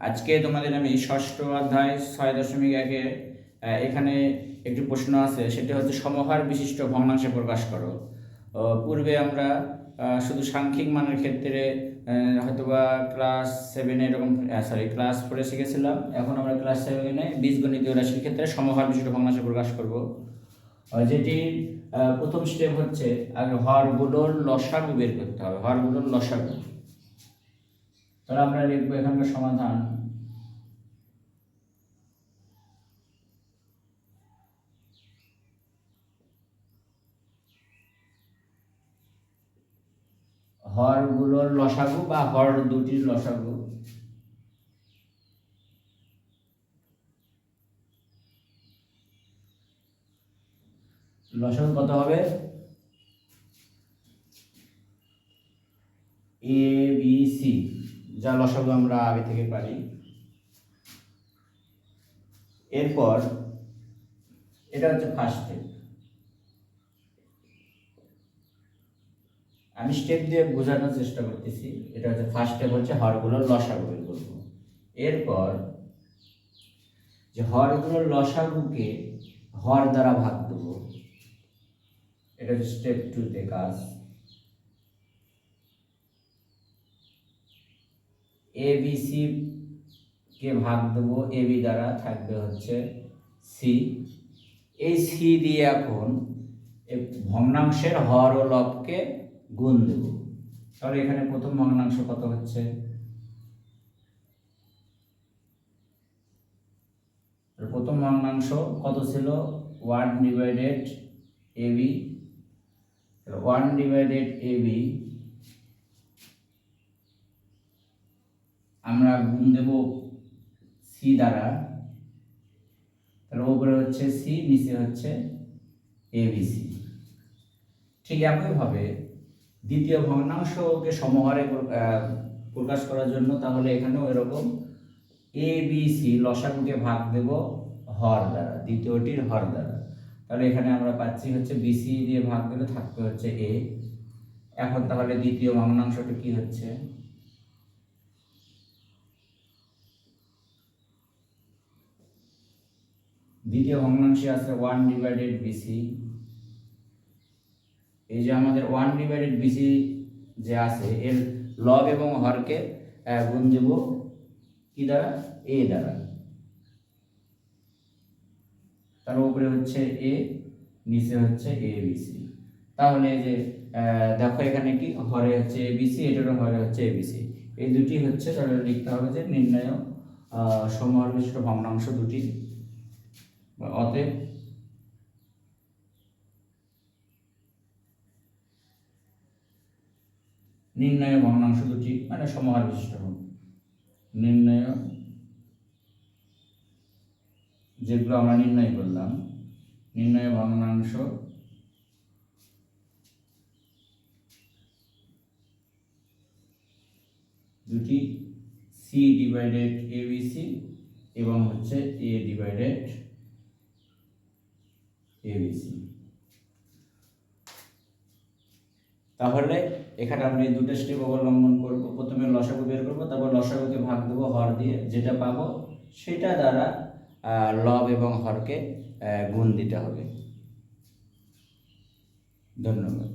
আজকে তোমাদের আমি ষষ্ঠ অধ্যায় ছয় দশমিক একে এখানে একটি প্রশ্ন আছে, সেটি হচ্ছে সমহার বিশিষ্ট ভগ্নাংশে প্রকাশ করো। পূর্বে আমরা শুধু সাংখ্যিক মানের ক্ষেত্রে হয়তোবা ক্লাস সেভেনে এরকম সরি ক্লাস ফোরে শিখেছিলাম, এখন আমরা ক্লাস সেভেনে বীজগণিতীয় রাশির ক্ষেত্রে সমহার বিশিষ্ট ভগ্নাংশে প্রকাশ করব। যেটি প্রথম স্টেপ হচ্ছে, আগে হরগুলোর লসাগু বের করতে হবে হরগুলোর লসাগু। তাহলে আমরা লিখব এখানকার সমাধান। হরগুলোর লসাগু বা হর দুটির লসাগু। লসাগু কত হবে? এ বি সি যা লসাগু আমরা আগে থেকে পারি। এরপর এটা হচ্ছে ফার্স্ট স্টেপ আমি স্টেপ দিয়ে বোঝানোর চেষ্টা করতেছি, এটা হচ্ছে ফার্স্ট স্টেপ হচ্ছে হরগুলোর লসাগু বের করব। এরপর যে হরগুলোর লসাগুকে হর দ্বারা ভাগ দেবো, এটা হচ্ছে স্টেপ টুতে কাজ। এ বি সি কে ভাগ দেবো। এ বি দ্বারা থাকবে হচ্ছে সি এই সি দিয়ে এখন ভগ্নাংশের হর ও লবকে গুণ দেব। তাহলে এখানে প্রথম ভগ্নাংশ কত হচ্ছে? প্রথম ভগ্নাংশ কত ছিল? One divided A B one divided A আমরা গুণ দেব সি দ্বারা। তাহলে উপরে হচ্ছে সি নিচে হচ্ছে এবিসি ঠিক একইভাবে দ্বিতীয় ভগ্নাংশকে সমহারে প্র- প্রকাশ করার জন্য তাহলে এখানেও এরকম এ বি সি লসাগুকে ভাগ দেব হর দ্বারা, দ্বিতীয়টির হর দ্বারা। তাহলে এখানে আমরা পাচ্ছি হচ্ছে বিসি দিয়ে ভাগ দিলে থাকবে হচ্ছে এ এখন তাহলে দ্বিতীয় ভগ্নাংশটা কি হচ্ছে? দ্বিতীয় ভগ্নাংশে আছে ওয়ান ডিভাইডেড বিসি এই যে আমাদের ওয়ান ডিভাইডেড বিসি যে আছে, এর লব এবং হরকে গুণ দেব কি দ্বারা? এ দ্বারা। তার উপরে হচ্ছে এ নিচে হচ্ছে এ বিসি তাহলে যে দেখো এখানে কি? হরে হচ্ছে এ বিসি এটারও হরে হচ্ছে এ বিসি এই দুটি হচ্ছে তাহলে লিখতে হবে যে নির্ণয় সমহর ভগ্নাংশ দুটি। বা অতএব নির্ণয় ভগ্নাংশ দুটি মানে সমহার বিশিষ্ট হোক নির্ণয়, যেগুলো আমরা নির্ণয় করলাম, নির্ণয় ভগ্নাংশ দুটি C divided A B C এবং হচ্ছে এ ডিভাইডেড এবিসি তাহলে এখানে আমরা এই দুটো স্টেপ অবলম্বন করব। প্রথমে লসাগু বের করব, তারপর লসাগুকে ভাগ দেবো হর দিয়ে। যেটা পাবো সেটা দ্বারা লব এবং হরকে গুণ দিতে হবে। ধন্যবাদ।